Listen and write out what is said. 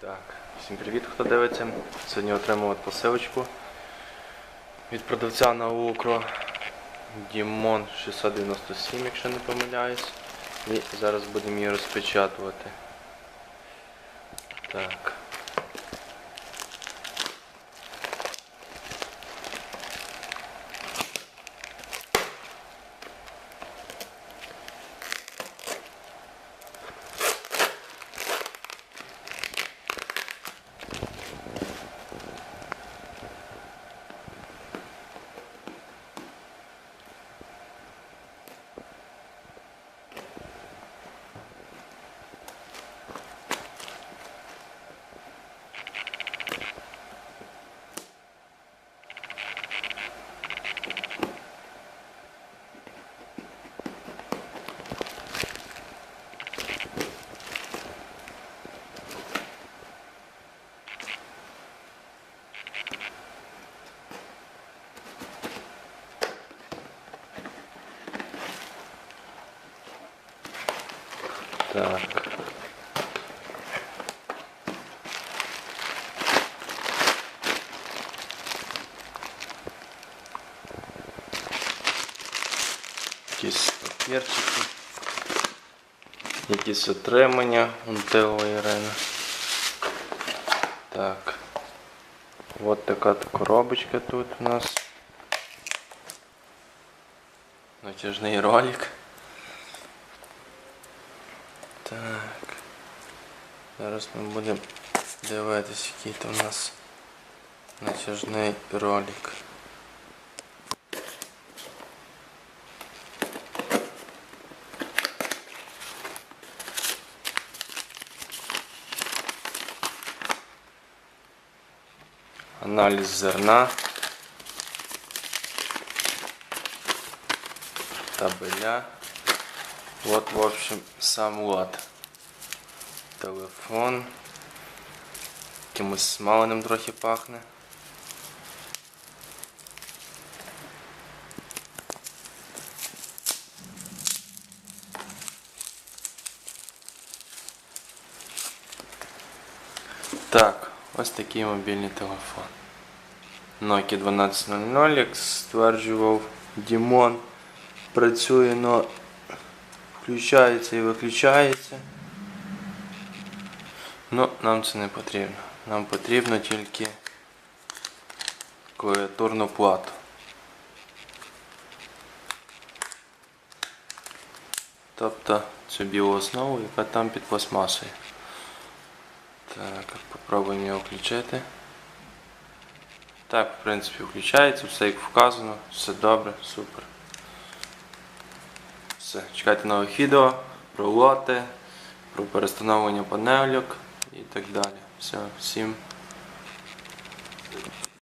Так, всім привіт, хто дивиться. Сьогодні отримав посилочку від продавця на Укро Дімон 697, якщо не помиляюсь. І зараз будемо її розпечатувати. Так. Так. Якісь папірчики. Якісь отримання Унтилова Ірина. Так. Вот така -то коробочка тут у нас. Натяжний ролик. Так. Зараз ми будемо дивитися, який то у нас натяжний ролик. Аналіз зерна. Табеля. Вот, в общем, сам лот. Телефон. Якимось смаленим трохи пахне. Так, ось такий мобільний телефон. Nokia 1200, як стверджував Дімон. Працює, но включається і виключається. Ну, нам це не потрібно. Нам потрібно тільки клавіатурну плату. Тобто цю білу основу, яка там під пластмасою. Так, попробуємо його включити. Так, в принципі, включається, все як вказано, все добре, супер. Все, чекайте нових відео про лоти, про перестановлення панельок і так далі. Все, всім